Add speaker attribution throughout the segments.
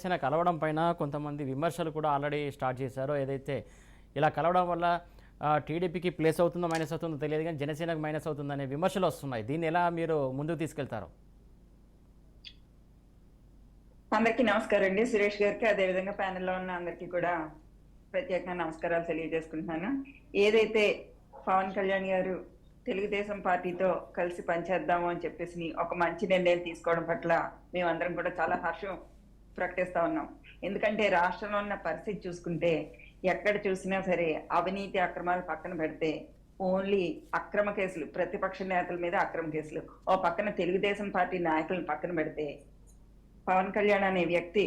Speaker 1: జనసేన కలవడం పైన కొంతమంది విమర్శలు కూడా ఆల్రెడీ స్టార్ట్ చేశారో. ఏదైతే ఇలా కలవడం వల్ల టీడీపీకి ప్లేస్ అవుతుందో మైనస్ అవుతుందో తెలియదు కానీ జనసేనకు మైనస్ అవుతుందనే విమర్శలు వస్తున్నాయి. దీన్ని ఎలా మీరు ముందుకు తీసుకెళ్తారు?
Speaker 2: అందరికీ నమస్కారం అండి. సురేష్ గారికి అదేవిధంగా ప్యానెల్లో ఉన్న అందరికీ కూడా ప్రత్యేకంగా నమస్కారాలు తెలియజేసుకుంటున్నాను. ఏదైతే పవన్ కళ్యాణ్ గారు తెలుగుదేశం పార్టీతో కలిసి పనిచేద్దాము అని చెప్పేసి ఒక మంచి నిర్ణయం తీసుకోవడం పట్ల మేమందరం కూడా చాలా హర్షం ప్రకటిస్తా ఉన్నాం. ఎందుకంటే రాష్ట్రంలో ఉన్న పరిస్థితి చూసుకుంటే ఎక్కడ చూసినా సరే అవినీతి అక్రమాలు పక్కన పెడితే ఓన్లీ అక్రమ కేసులు ప్రతిపక్ష నేతల మీద అక్రమ కేసులు. ఓ పక్కన తెలుగుదేశం పార్టీ నాయకులను పక్కన పెడితే పవన్ కళ్యాణ్ అనే వ్యక్తి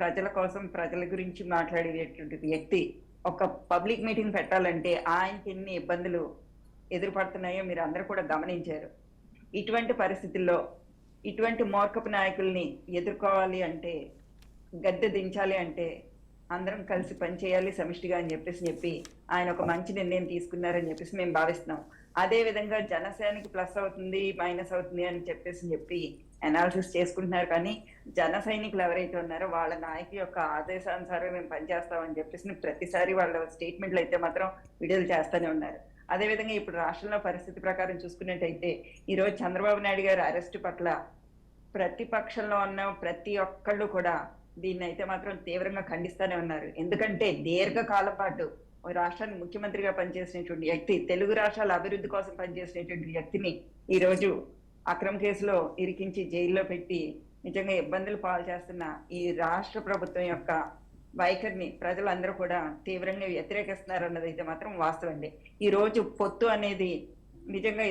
Speaker 2: ప్రజల కోసం ప్రజల గురించి మాట్లాడేటువంటి వ్యక్తి ఒక పబ్లిక్ మీటింగ్ పెట్టాలంటే ఆయనకి ఎన్ని ఇబ్బందులు ఎదురుపడుతున్నాయో మీరు అందరూ కూడా గమనించారు. ఇటువంటి పరిస్థితుల్లో ఇటువంటి మోర్కపు నాయకుల్ని ఎదుర్కోవాలి అంటే గద్దె దించాలి అంటే అందరం కలిసి పనిచేయాలి సమిష్టిగా అని చెప్పేసి చెప్పి ఆయన ఒక మంచి నిర్ణయం తీసుకున్నారని చెప్పేసి మేము భావిస్తున్నాం. అదే విధంగా జనసేనకి ప్లస్ అవుతుంది మైనస్ అవుతుంది అని చెప్పేసి చెప్పి అనాలిసిస్ చేసుకుంటున్నారు. కానీ జన సైనికులు ఎవరైతే ఉన్నారో వాళ్ళ నాయకు యొక్క ఆదేశానుసారం మేము పనిచేస్తామని చెప్పేసి ప్రతిసారి వాళ్ళ స్టేట్మెంట్లు అయితే మాత్రం విడుదల చేస్తూనే ఉన్నారు. అదే విధంగా ఇప్పుడు రాష్ట్రంలో పరిస్థితి ప్రకారం చూసుకున్నట్టయితే ఈ రోజు చంద్రబాబు నాయుడు గారు అరెస్టు పట్ల ప్రతిపక్షంలో ఉన్న ప్రతి ఒక్కళ్ళు కూడా దీన్ని అయితే మాత్రం తీవ్రంగా ఖండిస్తూనే ఉన్నారు. ఎందుకంటే దీర్ఘకాలం పాటు ఓ రాష్ట్రానికి ముఖ్యమంత్రిగా పనిచేసినటువంటి వ్యక్తి తెలుగు రాష్ట్రాల అభివృద్ధి కోసం పనిచేసినటువంటి వ్యక్తిని ఈ రోజు అక్రమ కేసులో ఇరికించి జైల్లో పెట్టి నిజంగా ఇబ్బందులు పాలు చేస్తున్న ఈ రాష్ట్ర ప్రభుత్వం యొక్క వైఖరిని ప్రజలందరూ కూడా తీవ్రంగా వ్యతిరేకిస్తున్నారు అన్నది అయితే మాత్రం వాస్తవండి. ఈ రోజు పొత్తు అనేది నిజంగా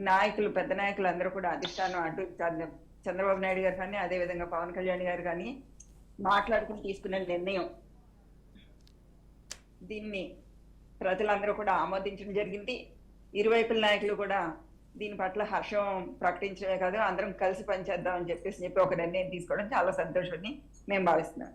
Speaker 2: నాయకులు పెద్ద నాయకులు అందరూ కూడా అధిష్టానం అటు చంద్ర- చంద్రబాబు నాయుడు గారు కానీ అదే విధంగా పవన్ కళ్యాణ్ గారు కానీ మాట్లాడుకుని తీసుకున్న నిర్ణయం. దీన్ని ప్రజలందరూ కూడా ఆమోదించడం జరిగింది. ఇరువైపుల నాయకులు కూడా దీని పట్ల హర్షం ప్రకటించడమే కాదు అందరం కలిసి పనిచేద్దాం అని చెప్పేసి చెప్పి ఒక నిర్ణయం తీసుకోవడం చాలా సంతోషాన్ని మేము భావిస్తున్నాం.